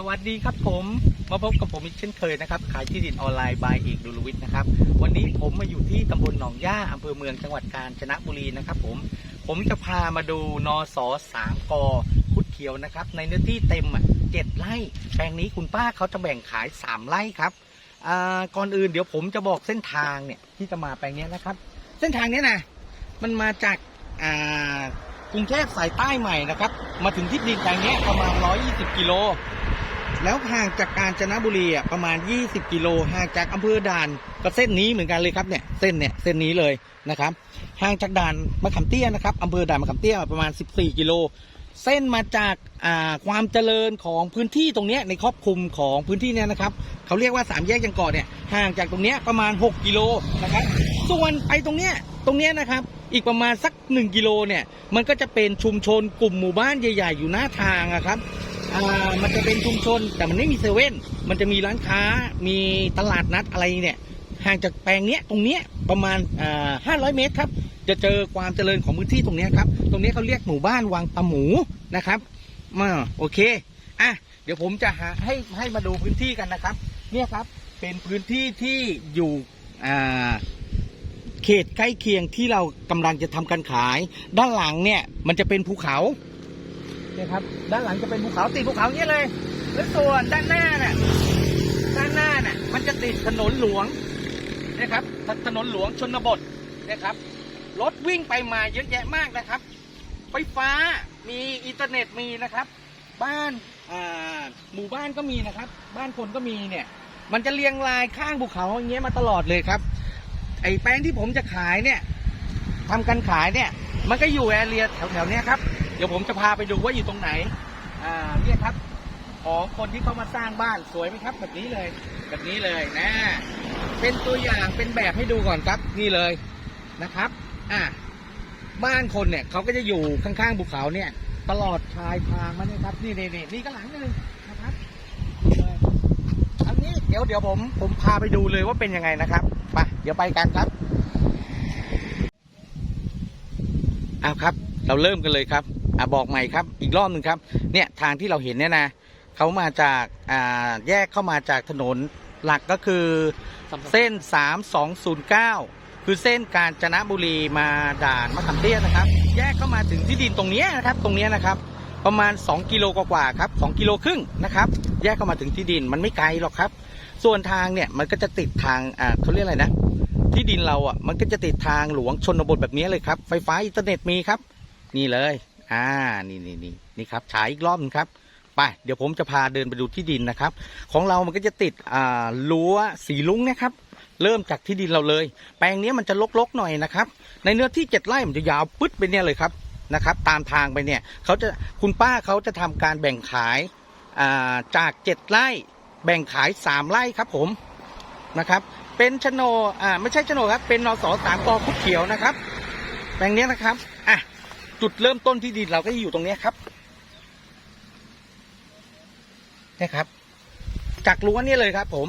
สวัสดีครับผมมาพบกับผมอีกเช่นเคยนะครับ ขายที่ดินออนไลน์บายเอกดุลวิทย์นะครับ วันนี้ผมมาอยู่ที่ตำบลหนองย่าอำเภอเมืองจังหวัดกาญจนบุรีนะครับผมผมจะพามาดูนอสอสามกอคุดเขียวนะครับ ในเนื้อที่เต็มอะเจ็ดไร่แปลงนี้คุณป้าเขาจะแบ่งขายสามไร่ครับอ่าก่อนอื่นเดี๋ยวผมจะบอกเส้นทางเนี่ยที่จะมาแปลงนี้นะครับ เส้นทางนี้นะมันมาจากอ่ากรุงเทพสายใต้ใหม่นะครับ มาถึงที่ดินแปลงนี้ประมาณ 120 กิโล แล้วห่างจากกาญจนบุรีอะประมาณ 20 กิโลห่างจากอำเภอด่านก็เส้นนี้เหมือนกันเลยครับเนี่ยเส้นเนี่ยเส้นนี้เลยนะครับห่างจากด่านมะขามเตี้ยนะครับอำเภอด่านมะขามเตี้ยประมาณ 14 กิโลเส้นมาจากอ่าความเจริญของพื้นที่ตรงนี้ในครอบคลุมของพื้นที่เนี่ยนะครับเขาเรียกว่าสามแยกยังเกาะเนี่ยห่างจากตรงนี้ประมาณ 6 กิโลนะครับส่วนไปตรงเนี้ยตรงเนี้ยนะครับอีกประมาณสัก 1 กิโลเนี่ยมันก็จะเป็นชุมชนกลุ่มหมู่บ้านใหญ่ ๆ อยู่หน้าทางอะครับ อ่ามันจะเป็นชุมชนแต่มันไม่มีเซเว่นมันจะมีร้านค้ามีตลาดนัดอะไรเนี่ยห่างจากแปลงเนี้ยตรงเนี้ยประมาณอ่าห้าร้อยเมตรครับ จะเจอความเจริญของพื้นที่ตรงเนี้ยครับ ตรงเนี้ยเขาเรียกหมู่บ้านวังปะหมูนะครับมาโอเคอะเดี๋ยวผมจะหาให้ให้มาดูพื้นที่กันนะครับ เนี่ยครับเป็นพื้นที่ที่อยู่อ่าเขตใกล้เคียงที่เรากำลังจะทำการขาย ด้านหลังเนี่ยมันจะเป็นภูเขา เนี่ยครับ ด้านหลังจะเป็นภูเขาติดภูเขาเนี้ยเลย แล้วส่วนด้านหน้าน่ะด้านหน้าน่ะ มันจะติดถนนหลวงนะครับ ถนนหลวงชนบทนะครับ รถวิ่งไปมาเยอะแยะมากนะครับ ไฟฟ้ามีอินเทอร์เน็ตมีนะครับ บ้านหมู่บ้านก็มีนะครับ บ้านคนก็มีเนี่ย มันจะเรียงรายข้างภูเขาอย่างเงี้ยมาตลอดเลยครับ ไอ้แปลงที่ผมจะขายเนี่ยทำการขายเนี่ย มันก็อยู่แอเรียแถวๆเนี้ยครับ เดี๋ยวผมจะพาไปดูว่าอยู่ตรงไหน อ่าเนี่ยครับ ของคนที่เขามาสร้างบ้านสวยไหมครับ แบบนี้เลย แบบนี้เลยนะ เป็นตัวอย่างเป็นแบบให้ดูก่อนครับนี่เลยนะครับ อ่าบ้านคนเนี่ยเขาก็จะอยู่ข้างๆภูเขาเนี่ย ตลอดชายทางมาเนี่ยครับ นี่นี่นี่นี่ก็หลังหนึงนะครับนี่เลยอันนี้เดี๋ยวเดี๋ยวผมผมพาไปดูเลยว่าเป็นยังไงนะครับไปเดี๋ยวไปกันครับเอาครับ เราเริ่มกันเลยครับ อ่าบอกใหม่ครับ อีกรอบหนึ่งครับ เนี่ยทางที่เราเห็นเนี่ยนะเขามาจากอ่าแยกเข้ามาจากถนนหลักก็คือเส้น 3209 คือเส้นกาญจนบุรีมาด่านมะขามเตี้ยนะครับ แยกเข้ามาถึงที่ดินตรงเนี้ยนะครับ ตรงเนี้ยนะครับประมาณ 2 กิโลกว่าๆครับ2กิโลครึ่งนะครับ แยกเข้ามาถึงที่ดินมันไม่ไกลหรอกครับ ส่วนทางเนี่ยมันก็จะติดทางอ่าเขาเรียกอะไรนะ ที่ดินเราอะมันก็จะติดทางหลวงชนบทแบบนี้เลยครับ ไฟฟ้าอินเทอร์เน็ตมีครับ นี่เลย อ่านี่นี่นี่นี่ครับฉายอีกรอบหนึงครับไปเดี๋ยวผมจะพาเดินไปดูที่ดินนะครับ ของเรามันก็จะติดอ่ารั้วสีลุ้งนะครับ เริ่มจากที่ดินเราเลย แปลงนี้มันจะลกๆหน่อยนะครับ ในเนื้อที่เจ็ดไร่มันจะยาวปึ๊ดไปเนี่ยเลยครับนะครับตามทางไปเนี่ยเขาจะคุณป้าเขาจะทำการแบ่งขายอ่าจากเจ็ดไร่แบ่งขายสามไร่ครับผมนะครับ เป็นชโนอ่าไม่ใช่ชโนครับเป็นนสสามกอคุดเขียวนะครับ แปลงนี้นะครับ จุดเริ่มต้นที่ดินเราก็อยู่ตรงนี้ครับเนี่ยครับ จากรั้วเนี่ยเลยครับผม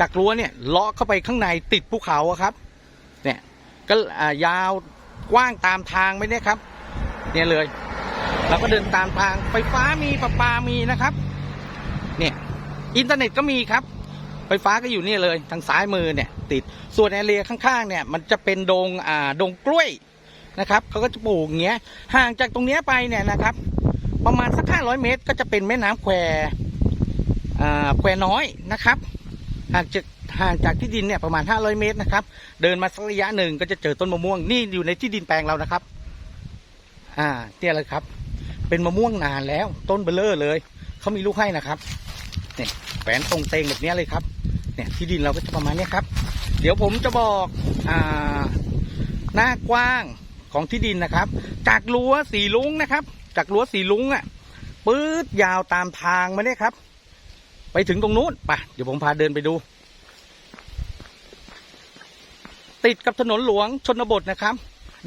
จากรั้วเนี่ยเลาะเข้าไปข้างในติดภูเขาครับ เนี่ยก็ยาวกว้างตามทางไปเนี่ยครับ เนี่ยเลยเราก็เดินตามทางไฟฟ้ามีประปามีนะครับ เนี่ยอินเทอร์เน็ตก็มีครับ ไฟฟ้าก็อยู่นี่เลยทางซ้ายมือเนี่ย ติดส่วนแอเรียข้างๆเนี่ย มันจะเป็นดงอ่าดงกล้วย นะครับเขาก็จะปลูกอย่างเงี้ยห่างจากตรงเนี้ยไปเนี่ยนะครับ ประมาณสักห้าร้อยเมตร ก็จะเป็นแม่น้ำแควอ่าแควน้อยนะครับห่างจากห่างจากที่ดินเนี่ยประมาณห้าร้อยเมตรนะครับ เดินมาสักระยะหนึ่งก็จะเจอต้นมะม่วงนี่อยู่ในที่ดินแปลงเรานะครับ อ่าเนี่ยเลยครับ เป็นมะม่วงนานแล้วต้นเบลเลอร์เลยเขามีลูกให้นะครับเนี่ยแฝนตรงเตงแบบเนี้ยเลยครับ เนี่ยที่ดินเราก็จะประมาณเนี้ยครับ เดี๋ยวผมจะบอกอ่าหน้ากว้าง ของที่ดินนะครับ จากรั้วสีลุงนะครับ จากรั้วสีลุงอะปื๊ดยาวตามทางมาเนี่ยครับ ไปถึงตรงนู้นไปเดี๋ยวผมพาเดินไปดู ติดกับถนนหลวงชนบทนะครับ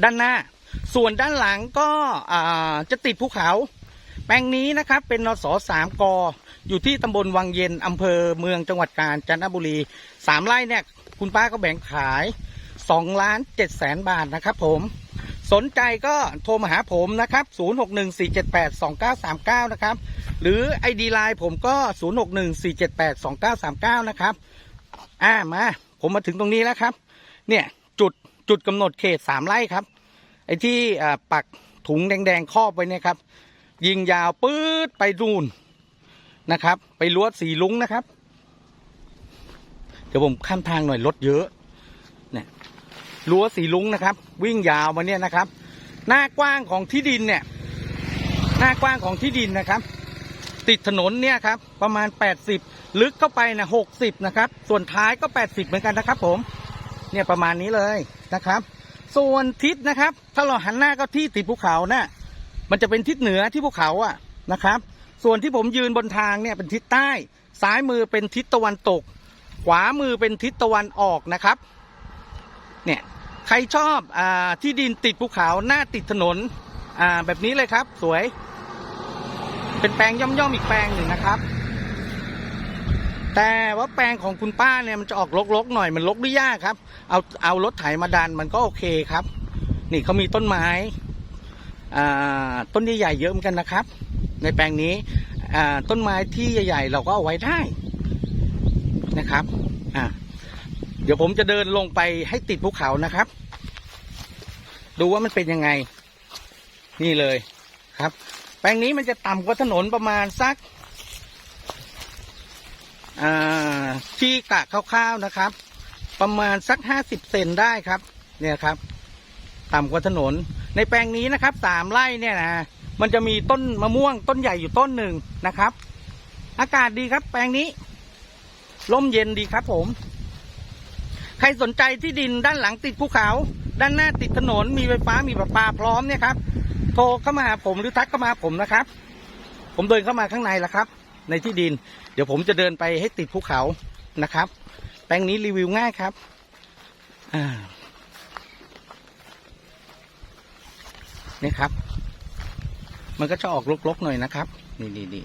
ด้านหน้า ส่วนด้านหลังก็จะติดภูเขา แปลงนี้นะครับ เป็นนสสามกอยู่ที่ตำบลวังเย็นอำเภอเมืองจังหวัดกาญจนบุรีสามไร่เนี่ย คุณป้าก็แบ่งขายสองล้านเจ็ดแสนบาทนะครับผม สนใจก็โทรมาหาผมนะครับ 0614782939 นะครับ หรือ ID Line ผมก็ 0614782939 นะครับ อ่ามา ผมมาถึงตรงนี้แล้วครับ เนี่ยจุดจุดกำหนดเขตสามไร่ครับ ไอ้ที่อ่าปักถุงแดงๆครอบไว้เนี่ยครับ ยิงยาวปื๊ดไปดูนนะครับ ไปลวดสีลุงนะครับ เดี๋ยวผมข้ามทางหน่อยรถเยอะ รั้วสีลุงนะครับ วิ่งยาวมาเนี่ยนะครับ หน้ากว้างของที่ดินเนี่ย หน้ากว้างของที่ดินนะครับ ติดถนนเนี่ยครับประมาณ 80 ลึกเข้าไปนะ60 นะครับ ส่วนท้ายก็ 80 เหมือนกันนะครับ ผม เนี่ยประมาณนี้เลยนะครับ ส่วนทิศนะครับ ถ้าเราหันหน้าก็ที่ติดภูเขานะ่ะมันจะเป็นทิศเหนือที่ภูเขาอะนะครับ ส่วนที่ผมยืนบนทางเนี่ยเป็นทิศใต้ ซ้ายมือเป็นทิศตะวันตก ขวามือเป็นทิศตะวันออกนะครับ เนี่ย ใครชอบอที่ดินติดภูเขาหน้าติดถนนแบบนี้เลยครับ สวย เป็นแปลงย่อมๆอีกแปลงหนึ่งนะครับ แต่ว่าแปลงของคุณป้าเนี่ยมันจะออกรกๆหน่อยมันรกด้วยหญ้าครับ เอาเอารถไถมาดันมันก็โอเคครับ นี่เขามีต้นไม้ต้นใหญ่ๆเยอะเหมือนกันนะครับ ในแปลงนี้ต้นไม้ที่ใหญ่ ๆ เราก็เอาไว้ได้นะครับ อ่า ดี๋ยวผมจะเดินลงไปให้ติดภูเขานะครับ ดูว่ามันเป็นยังไง นี่เลยครับ แปลงนี้มันจะต่ำกว่าถนนประมาณสักที่กะคร่าวๆนะครับ ประมาณสักห้าสิบเซนได้ครับ เนี่ยครับ ต่ำกว่าถนน ในแปลงนี้นะครับสามไร่เนี่ยนะมันจะมีต้นมะม่วงต้นใหญ่อยู่ต้นหนึ่งนะครับ อากาศดีครับ แปลงนี้ ร่มเย็นดีครับผม ใครสนใจที่ดินด้านหลังติดภูเขา ด้านหน้าติดถนนมีไฟฟ้ามีประปาพร้อมเนี่ยครับโทรเข้ามาหาผมหรือทักเข้ามาผมนะครับ ผมเดินเข้ามาข้างในแล้วครับ ในที่ดิน เดี๋ยวผมจะเดินไปให้ติดภูเขานะครับ แปลงนี้รีวิวง่ายครับนี่ครับ มันก็จะออกลกๆหน่อยนะครับ นี่นี่นี่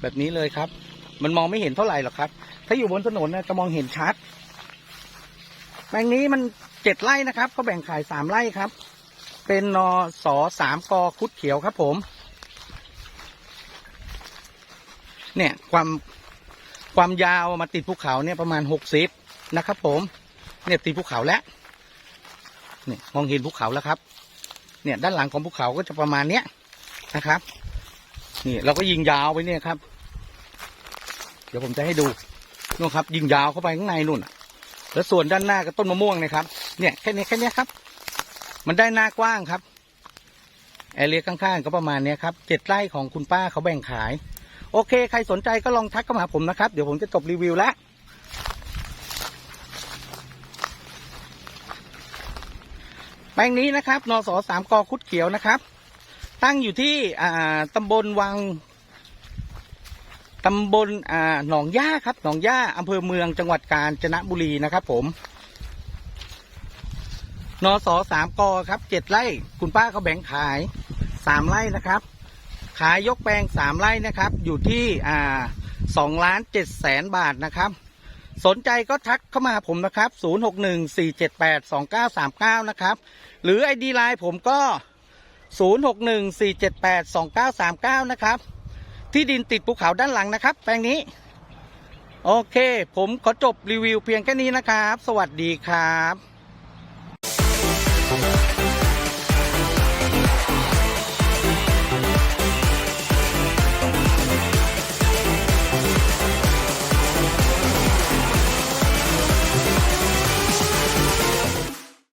แบบนี้เลยครับ มันมองไม่เห็นเท่าไหร่หรอกครับ ถ้าอยู่บนถนนนะจะมองเห็นชัด แปลงนี้มันเจ็ดไร่นะครับเขาแบ่งขายสามไร่ครับ เป็นนอสอสามกอคุดเขียวครับผม เนี่ยความความยาวมาติดภูเขาเนี่ยประมาณหกสิบนะครับ ผม เนี่ยติดภูเขาแล้วเนี่ยมองเห็นภูเขาแล้วครับ เนี่ยด้านหลังของภูเขาก็จะประมาณเนี้ยนะครับ นี่เราก็ยิงยาวไปเนี่ยครับ เดี๋ยวผมจะให้ดูนู่นครับ ยิงยาวเข้าไปข้างในนู่นน่ะ แล้วส่วนด้านหน้าก็ต้นมะม่วงนะครับ เนี่ยแค่นี้แค่นี้ครับ มันได้หน้ากว้างครับแอเรียข้างๆก็ประมาณเนี้ยครับเจ็ดไร่ของคุณป้าเขาแบ่งขาย โอเค ใครสนใจก็ลองทักเข้ามาผมนะครับ เดี๋ยวผมจะจบรีวิวแล้วแปลงนี้นะครับนสสามกอคุดเขียวนะครับ ตั้งอยู่ที่อ่าตำบลวัง ตำบลอ่าหนองย่าครับ หนองย่าอำเภอเมืองจังหวัดกาญจนบุรีนะครับ ผมนสสามกอครับเจ็ดไร่ คุณป้าเขาแบ่งขายสามไร่นะครับ ขายยกแปลงสามไร่นะครับ อยู่ที่อ่าสองล้านเจ็ดแสนบาทนะครับ สนใจก็ทักเข้ามาผมนะครับ0 6 1 4 7 8 2 9 3 9นะครับ หรือ ID ไลน์ผมก็0 6 1 4 7 8 2 9 3 9นะครับ ที่ดินติดภูเขาด้านหลังนะครับ แปลงนี้ โอเค ผมขอจบรีวิวเพียงแค่นี้นะครับ สวัสดีครับ